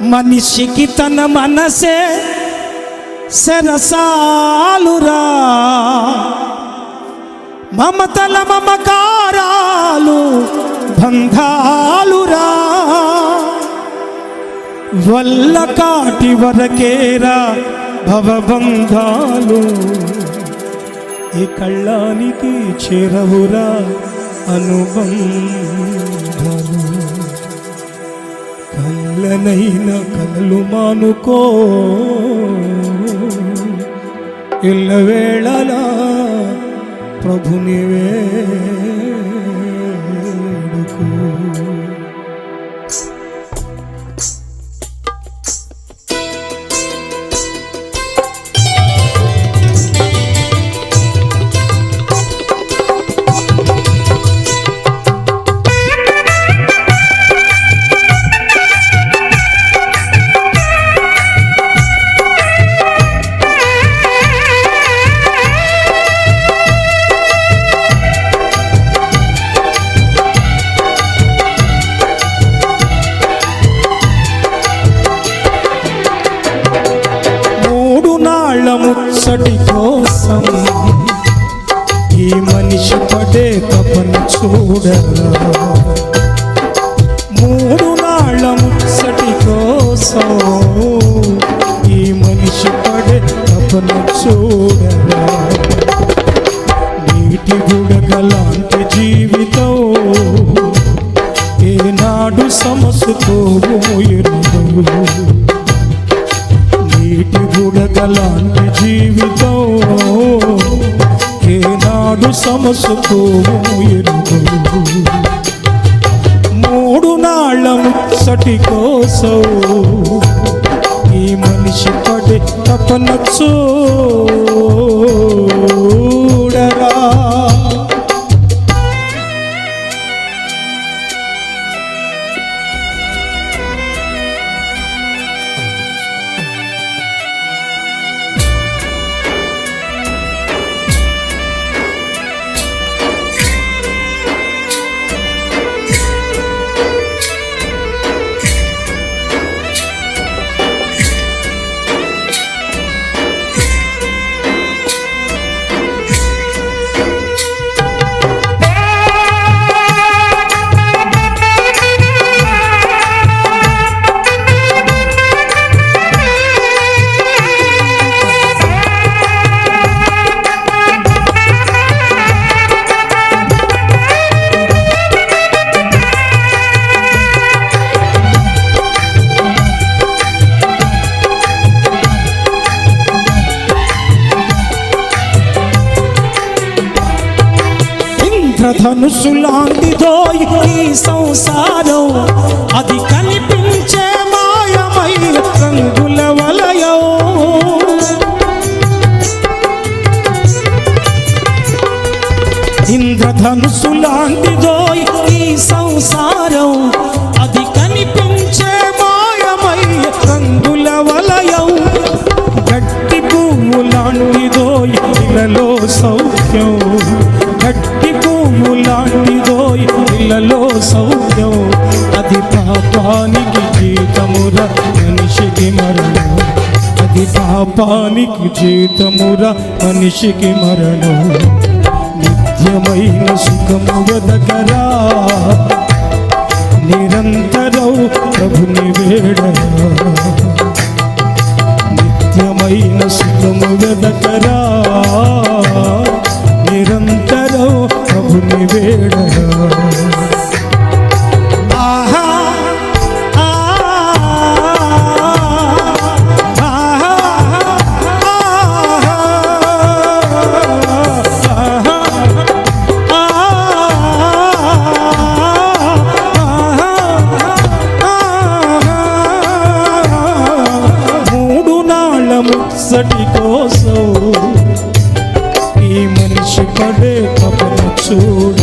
మనిషికి తన మనసే సరసాలురా మమతల మమకారాలు బంధాలురా. వల్ల కాటి వరకేరా భవబంధాలు. ఈ కళ్ళానికి చేరవురా అనుబంధాలు కళ్ళనైన కలలు మానుకో. ఇళ్ళవేళలా ప్రభునివే బుడగలాంటి జీవితం. ఏనాడు సమస్యతో ఎరుగవు మూడు నాళ్ళ ముచ్చటి కోసం ఈ మనిషి పడే తపనచ్చో ఇంద్రధనుసు లాంటిదో ఈ సంసారం. అది కలిపి పాపానికి జీతమురా మనిషికి మరణం. నిత్యమైన సుఖము వెదకరా. నిరంతరం ప్రభుని వేడరా నిత్యమైన సుఖము వెదకరా. నిరంతరం ప్రభుని వేడరా అంతటి కోసం ఈ మనిషి పడే తపన చూడ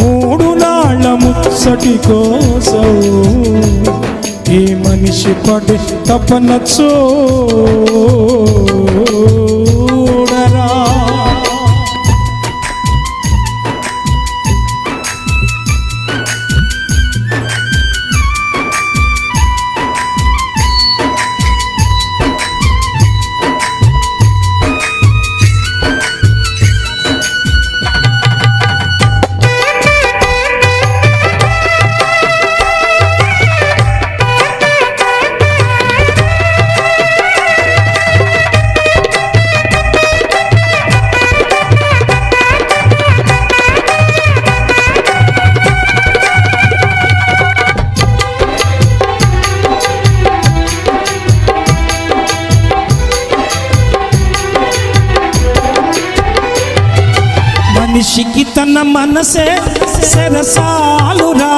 మూడు నాళ్ళ ముచ్చటి కోసం ఈ మనిషి పడే తపన చూ మనిషికి తన మనసే సరసాలురా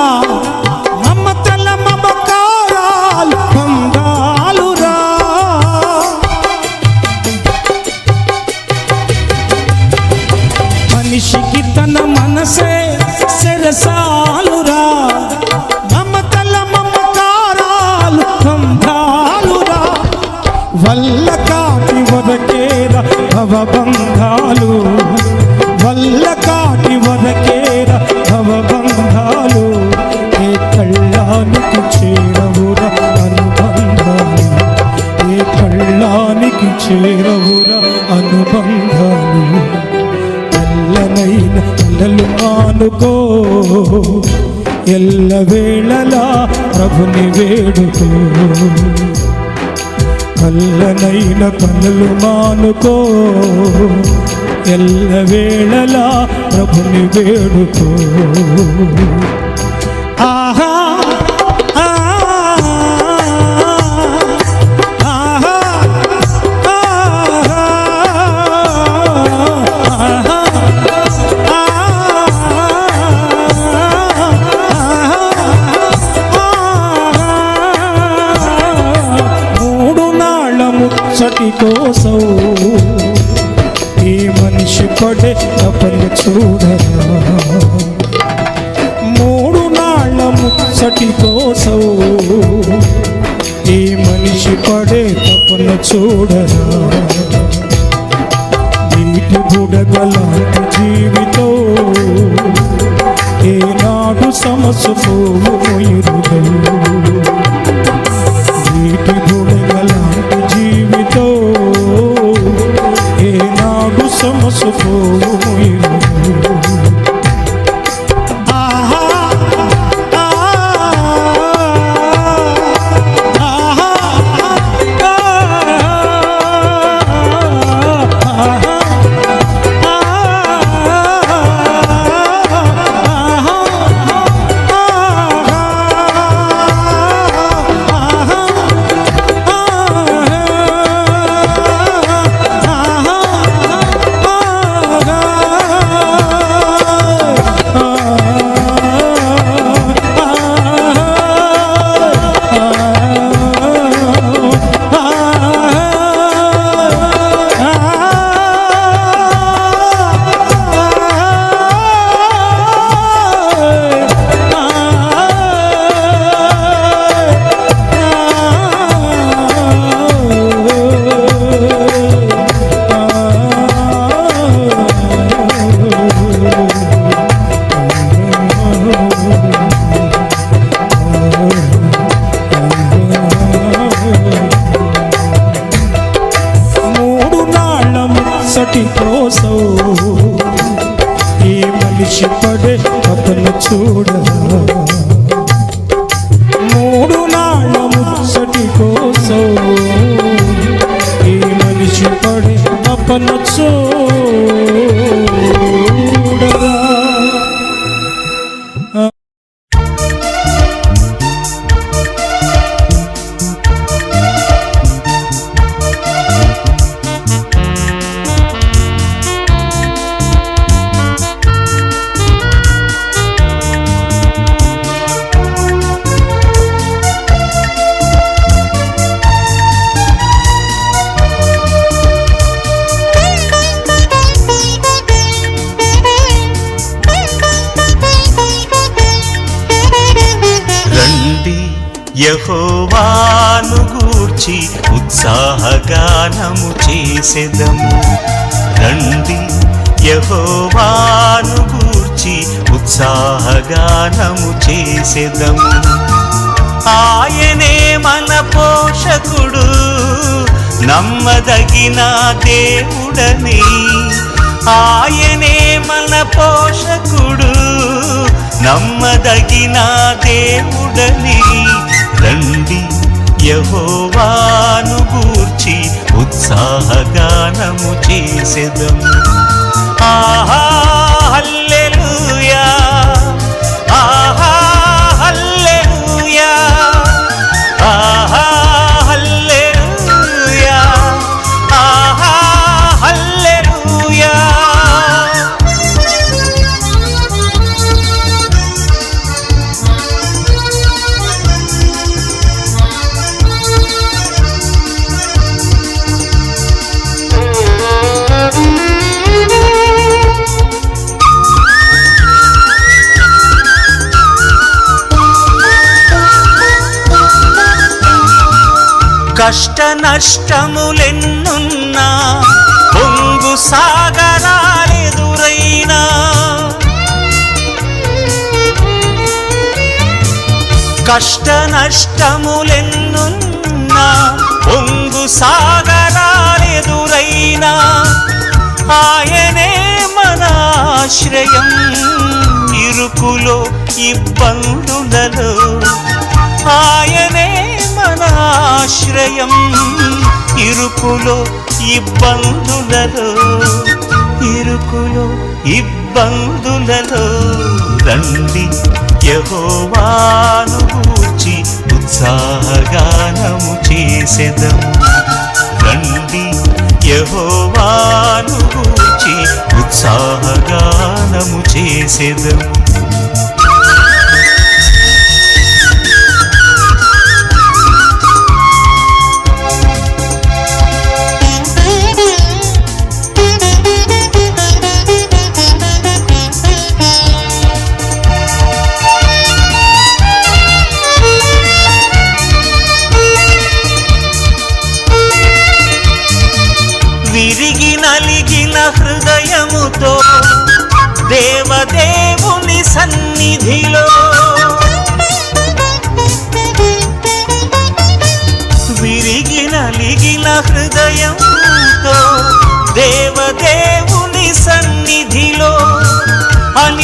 వేళలా ప్రభుని వేడుకో కళ్ళనైన కలలు మానుకో. ఎల్ల వేళలా ప్రభుని వేడుకో. చూడరా? నీటి బుడగలాంటి జీవితం ఏనాడు సమస్య పోయిరుదో నీటి బుడగలాంటి జీవితం ఏనాడు సమస్య పోయిరుదో చేసెదము. రండి యహోవాను గూర్చి ఉత్సాహగానము చేసెదము. ఆయనే మన పోషకుడు నమ్మదగిన దేవుడని. ఆయనే మన పోషకుడు నమ్మదగిన దేవుడని. రండి యహోవాను గూర్చి ఉత్సాహగానము చేసెదము ఆహా! కష్ట నష్టములెన్నున్నా పొంగు సాగరాలెదురైనా. కష్ట నష్టములెన్నున్నా పొంగు సాగరాలెదురైనా. ఆయనే మన ఆశ్రయం ఇరుకులో ఇబ్బందుల ఇరుకులో ఇబ్బందులలో ఇరుకులో ఇబ్బందులలో రండి. యహోవాను గూర్చి ఉత్సాహగానము చేసెదము రండి. యహోవాను గూర్చి ఉత్సాహగానము చేసెదము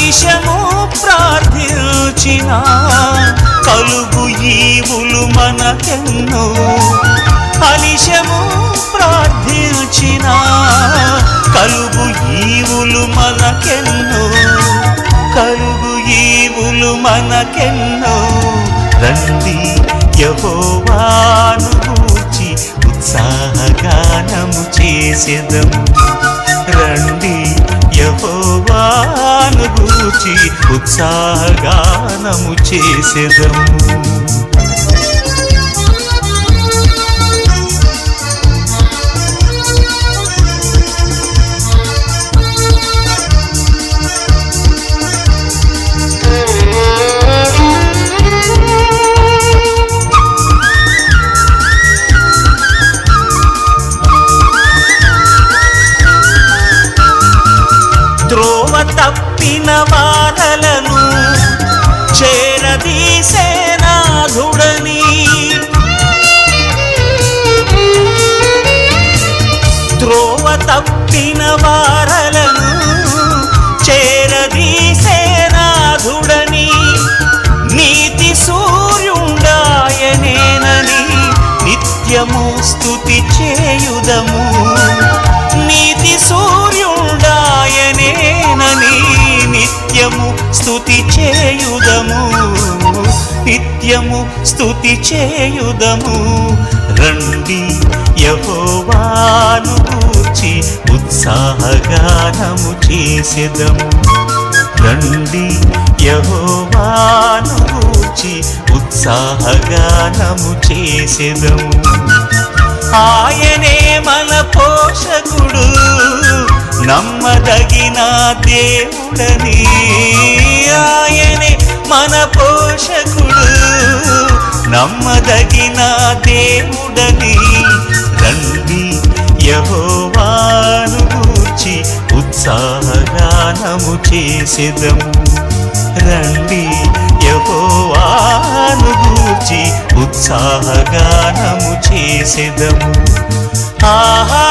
అనిశము ప్రార్థించిన కలుగు ఈవులు మనకెన్నో. అనిశము ప్రార్థించిన కలుగు ఈవులు మనకెన్నో. కలుగు ఈవులు మనకెన్నో. రండి యహోవాను గూర్చి ఉత్సాహగానము చేసేదము. రండి యహోవాను గూర్చి ఉత్సాహగానము చేసెదము. నిత్యము స్థుతి చేయుదము. నీతి సూర్యుడాయనేనని నిత్యము స్థుతి చేయుదము. నిత్యము స్థుతి చేయుదము. రండి యహోవాను గూర్చి ఉత్సాహగానము చేసెదము. రండి యహోవాను గూర్చి ఉత్సాహగానము చేసెదము. ఆయనే మన పోషకుడు నమ్మదగిన దేవుడని. ఆయనే మన పోషకుడు నమ్మదగిన దేవుడని. రండి యహోవాను గూర్చి ఉత్సాహగానము చేసెదము. రండి యహో ఉత్సాహగానము చేసెదము. ఆహా